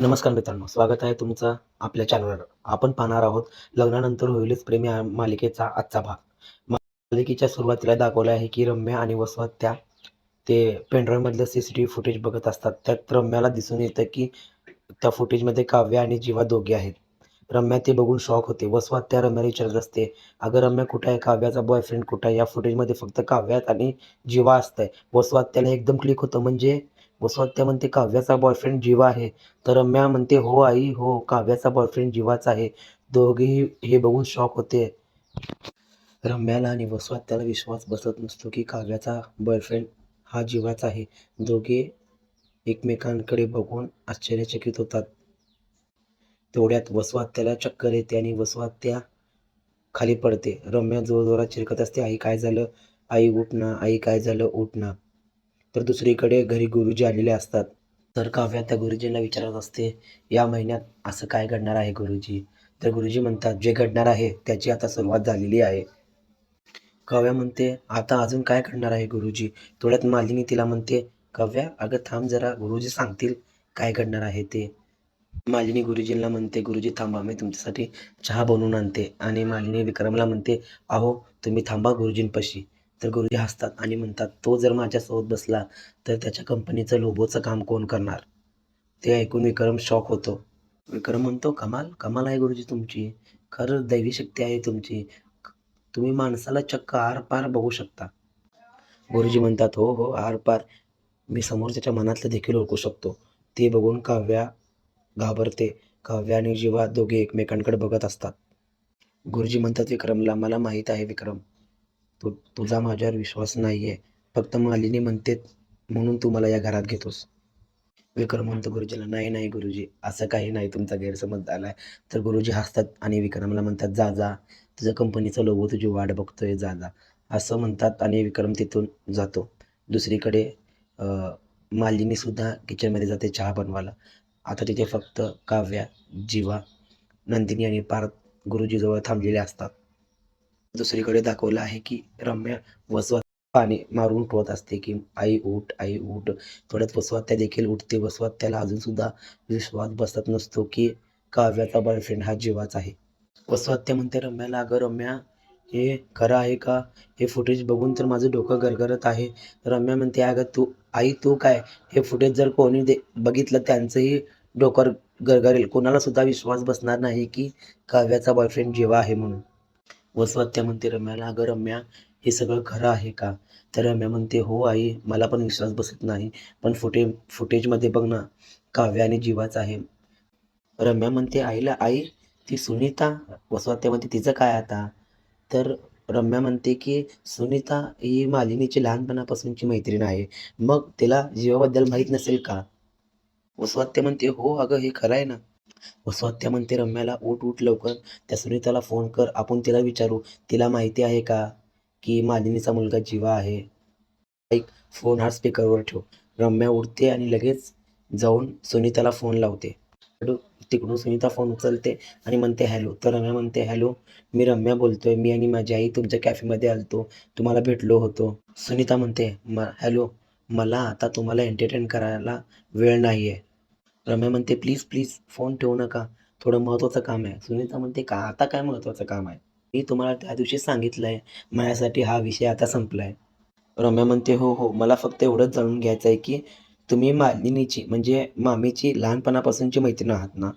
नमस्कार मित्रांनो स्वागत आहे तुमचं आपल्या चॅनलवर आपण पाहणार आहोत लग्नानंतर होईलच प्रेमी या मालिकेचा आजचा भाग. मालिकेच्या सुरुवातीला दाखवलं आहे की रम्या आणि वसवत त्या ते पेनड्राईव्हमधलं C C T V footage बघत असतात. त्यात रम्याला दिसून येतं की त्या फुटेजमध्ये काव्य आणि जीवा दोघे आहेत. रम्या ते बघून शॉक होते. वसवात त्या रम्याला विचारत असते अगं रम्या कुठं आहे काव्याचा बॉयफ्रेंड कुठं आहे? या फुटेजमध्ये फक्त काव्यात आणि जीवा असतंय. वसवात त्याला एकदम क्लिक होतं. म्हणजे वसवात म्हणते काव्याचा बॉयफ्रेंड जीवा आहे. तर रम्या म्हणते हो आई हो काव्याचा बॉयफ्रेंड जीवाचा आहे. दोघेही हे बघून शॉक होते. रम्याला आणि वसवात्याला विश्वास बसत नसतो की काव्याचा बॉयफ्रेंड हा जीवाचा आहे. दोघे एकमेकांकडे बघून आश्चर्यचकित होतात. तेवढ्यात वसवात्याला चक्कर येते आणि वसवात्या खाली पडते. रम्या जोरजोरात चिरकत असते आई काय झालं? आई उठ ना आई काय झालं? उठ ना. तर दुसरीकडे घरी गुरुजी आलेले असतात. तर काव्या त्या गुरुजींना विचारत असते या महिन्यात असं काय घडणार आहे गुरुजी? तर गुरुजी म्हणतात जे घडणार आहे त्याची आता सुरुवात झालेली आहे. काव्या म्हणते आता अजून काय घडणार आहे गुरुजी? थोड्यात मालिनी तिला म्हणते काव्या अगं थांब जरा गुरुजी सांगतील काय घडणार आहे ते. मालिनी गुरुजींना म्हणते गुरुजी थांबा मी तुमच्यासाठी चहा बनवून आणते. आणि मालिनी विक्रमला म्हणते अहो तुम्ही थांबा गुरुजींपाशी. तर गुरुजी हसतात आणि म्हणतात तो जर माझ्यासोबत बसला तर त्याच्या कंपनीचं लोबोचं काम कोण करणार? ते ऐकून विक्रम शॉक होतो. विक्रम म्हणतो कमाल कमाल आहे गुरुजी तुमची. खरंच दैवी शक्ती आहे तुमची. तुम्ही माणसाला चक्क आरपार बघू शकता. गुरुजी म्हणतात हो हो आरपार मी समोरच्याच्या मनातलं देखील ओळखू शकतो. ते बघून काव्या घाबरते. काव्या आणि जीवा दोघे एकमेकांकडे बघत असतात. गुरुजी म्हणतात विक्रमला मला माहीत आहे विक्रम. तू तुझा माझ्यावर विश्वास नाही आहे फक्त मालिनी म्हणते म्हणून तू मला या घरात घेतोस. विक्रम म्हणतो गुरुजीला नाही नाही गुरुजी असं काही नाही तुमचा गैरसमज झाला आहे तर गुरुजी हसतात आणि विक्रमला म्हणतात जा जा तुझ्या कंपनीचा लोगो तुझी वाट बघतोय जा जा. असं म्हणतात आणि विक्रम तिथून जातो. दुसरीकडे मालिनीसुद्धा किचनमध्ये जाते चहा बनवायला. आता तिथे फक्त काव्या जीवा नंदिनी आणि पार्थ गुरुजीजवळ थांबलेले असतात. दुसरीकडे दाखवलं आहे की रम्या वसवत पाणी मारून ठेवत असते की आई उठ आई उठ. थोड्यात वसवात त्या देखील उठते. वसवात त्याला अजूनसुद्धा विश्वास बसत नसतो की काव्याचा बॉयफ्रेंड हा जीवाच आहे. वसवात त्या म्हणते रम्याला अगं रम्या हे खरं आहे का? हे फुटेज बघून तर माझं डोकं गरगरत आहे. रम्या म्हणते अगं तू आई तू काय? हे फुटेज जर कोणी दे बघितलं त्यांचंही डोकं गरगरेल कोणाला सुद्धा विश्वास बसणार नाही की काव्याचा बॉयफ्रेंड जीवा आहे म्हणून. वसवात त्या म्हणते रम्याला अगं रम्या हे सगळं खरं आहे का? तर रम्या म्हणते हो आई मला पण विश्वास बसत नाही पण फुटे फुटेजमध्ये बघ ना काव्य आणि जीवाच आहे. रम्या म्हणते आईला आई ती सुनीता वसवात म्हणते तिचं काय आता? तर रम्या म्हणते की सुनीता ही मालिनीची लहानपणापासूनची मैत्रीण आहे. मग तिला जीवाबद्दल माहीत नसेल का? वसवात्या म्हणते हो अगं हे खरं आहे ना. वसवात्या म्हणते रम्याला उठ उठ लवकर. त्या सुनीताला फोन कर. आपण तिला विचारू. तिला माहिती आहे का की मालिनीचा मुलगा जीवा आहे? ऐक फोन हा स्पीकरवर ठेव. रम्या उठते आणि लगेच जाऊन सुनीताला फोन लावते. तिकडून सुनीता फोन उचलते आणि म्हणते हॅलो. तर रम्या म्हणते हॅलो मी रम्या बोलतोय. मी आणि माझी आई तुमच्या कॅफेमध्ये आलतो. तुम्हाला भेटलो होतो. सुनीता म्हणते म हॅलो मला आता तुम्हाला एंटरटेन करायला वेळ नाही आहे रम्या म्हणते प्लीज प्लीज फोन ठेवू नका. थोडं महत्त्वाचं काम आहे. सुनीता म्हणते का? आता काय महत्त्वाचं काम आहे? मी तुम्हाला त्या दिवशी सांगितलं आहे माझ्यासाठी हा विषय आता संपला आहे रम्या म्हणते हो हो मला फक्त एवढंच जाणून घ्यायचं आहे की तुम्ही मालिनीची म्हणजे मामीची लहानपणापासूनची मैत्रीण आहात ना?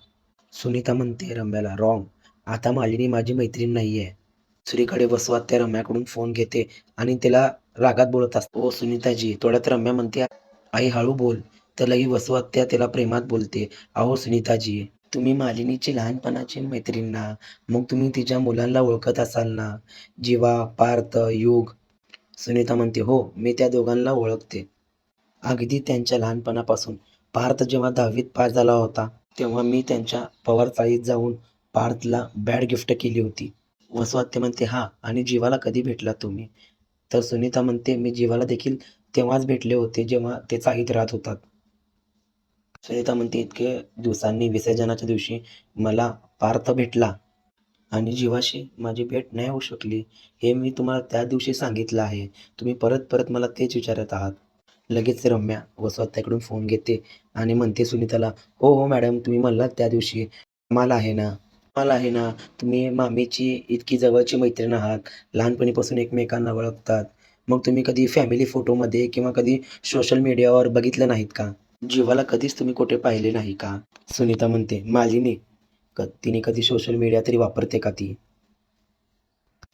सुनीता म्हणते रम्याला रॉंग आता मालिनी माझी मैत्रीण नाही आहे सुरीकडे बसवात त्या रम्याकडून फोन घेते आणि तिला रागात बोलत असतो. हो, ओ सुनीताजी. थोड्यात रम्या म्हणते आई हळू बोल. तर लगी वसवात तिला प्रेमात बोलते अहो सुनीताजी तुम्ही मालिनीची लहानपणाची मैत्रीण ना मग तुम्ही तिच्या मुलांना ओळखत असाल ना? जीवा पार्थ युग. सुनीता म्हणते हो मी त्या दोघांना ओळखते. अगदी त्यांच्या लहानपणापासून पार्थ जेव्हा दहावीत पास झाला होता तेव्हा मी त्यांच्या पवार चाळीत जाऊन पार्थला बॅड गिफ्ट केली होती. वसवात्य म्हणते हां आणि जीवाला कधी भेटला तुम्ही? तर सुनीता म्हणते मी जीवाला देखील तेव्हाच भेटले होते जेव्हा ते चाळीत राहत होतात. सुनीता म्हणते इतके दिवसांनी विसर्जनाच्या दिवशी मला पार्थ भेटला आणि जीवाशी माझी भेट नाही होऊ शकली हे मी तुम्हाला त्या दिवशी सांगितलं आहे. तुम्ही परत परत मला तेच विचारत आहात. लगेच रम्या वसुहत्याकडून फोन घेते आणि म्हणते सुनीताला हो हो मॅडम तुम्ही म्हणलात त्या दिवशी मला आहे ना मला आहे ना तुम्ही मामीची इतकी जवळची मैत्रीण आहात लहानपणीपासून एकमेकांना ओळखतात. मग तुम्ही कधी फॅमिली फोटोमध्ये किंवा कधी सोशल मीडियावर बघितलं नाहीत का? जीवाला कधीच तुम्ही कुठे पाहिले नाही का? सुनीता म्हणते मालिनी क तिने कधी सोशल मीडिया तरी वापरते का ती?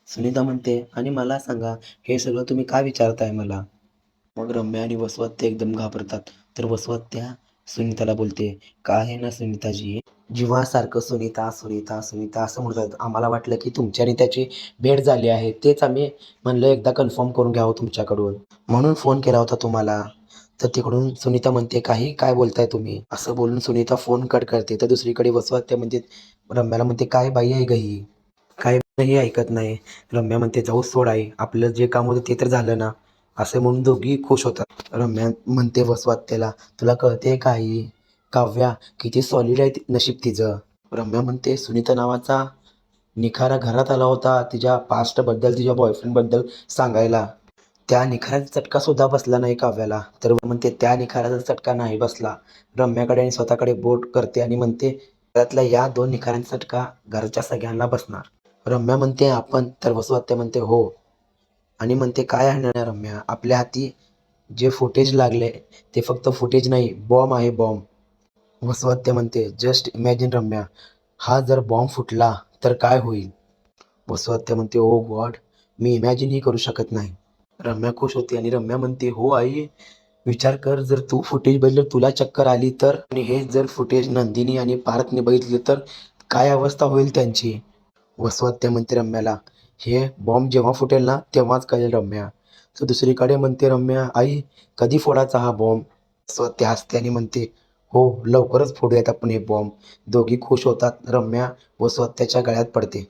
सुनीता म्हणते आणि मला सांगा हे सगळं तुम्ही का विचारताय मला? मग रम्या आणि वसवत्ते एकदम घाबरतात. तर वसवत्त्या सुनीताला बोलते काय आहे ना सुनीताजी? जीवासारखं सुनीता सुनीता सुनीता असं म्हणतात. आम्हाला वाटलं की तुमची आणि त्याची भेट झाली आहे. तेच आम्ही म्हणलं एकदा कन्फर्म करून घ्यावं तुमच्याकडून. म्हणून फोन केला होता तुम्हाला. तर तिकडून सुनीता म्हणते काही? काय बोलताय तुम्ही? असं बोलून सुनीता फोन कट करते. तर दुसरीकडे वसवत ते म्हणते रम्याला म्हणते काय बाई आहे गही काय नाही ऐकत नाही. रम्या म्हणते जाऊ सोड आई आपलं जे काम होतं ते तर झालं ना. असे म्हणून दोघी खुश होतात. रम्या म्हणते वसवात्याला तुला कळते काही काव्या किती सॉलिड आहे नशीब तिचं. रम्या म्हणते सुनीता नावाचा निखारा घरात आला होता तिच्या पास्टबद्दल तिच्या बॉयफ्रेंडबद्दल सांगायला. त्या निखाऱ्याचा चटका सुद्धा बसला नाही काव्याला. तर म्हणते त्या निखाऱ्याचा चटका नाही बसला. रम्याकडे आणि स्वतःकडे बोट करते आणि म्हणते घरातल्या या दोन निखाऱ्यांचा चटका घरच्या सगळ्यांना बसणार. रम्या म्हणते आपण तर वसुहत्या म्हणते हो. आणि म्हणते काय आहे ना रम्या? आपल्या हाती जे फुटेज लागले ते फक्त फुटेज नाही बॉम्ब आहे बॉम्ब वसुहत्या म्हणते जस्ट इमॅजिन रम्या हा जर बॉम्ब फुटला तर काय होईल? वसुहत्या म्हणते oh ओ गॉड मी इमॅजिनही करू शकत नाही. रम्या खुश होते आणि रम्या म्हणते हो आई विचार कर जर तू फुटेज बघितलं तुला चक्कर आली तर? आणि हे जर फुटेज नंदिनी आणि पार्थने बघितले तर काय अवस्था होईल त्यांची? वसवत्या म्हणते रम्याला हे बॉम्ब जेव्हा फुटेल ना तेव्हाच कळेल रम्या. तर दुसरीकडे म्हणते रम्या आई कधी फोडायचा हा बॉम्ब वसवत्या हसते आणि म्हणते हो लवकरच फोडूयात आपण हे बॉम्ब दोघी खुश होतात रम्या वसवत्याच्या गळ्यात पडते.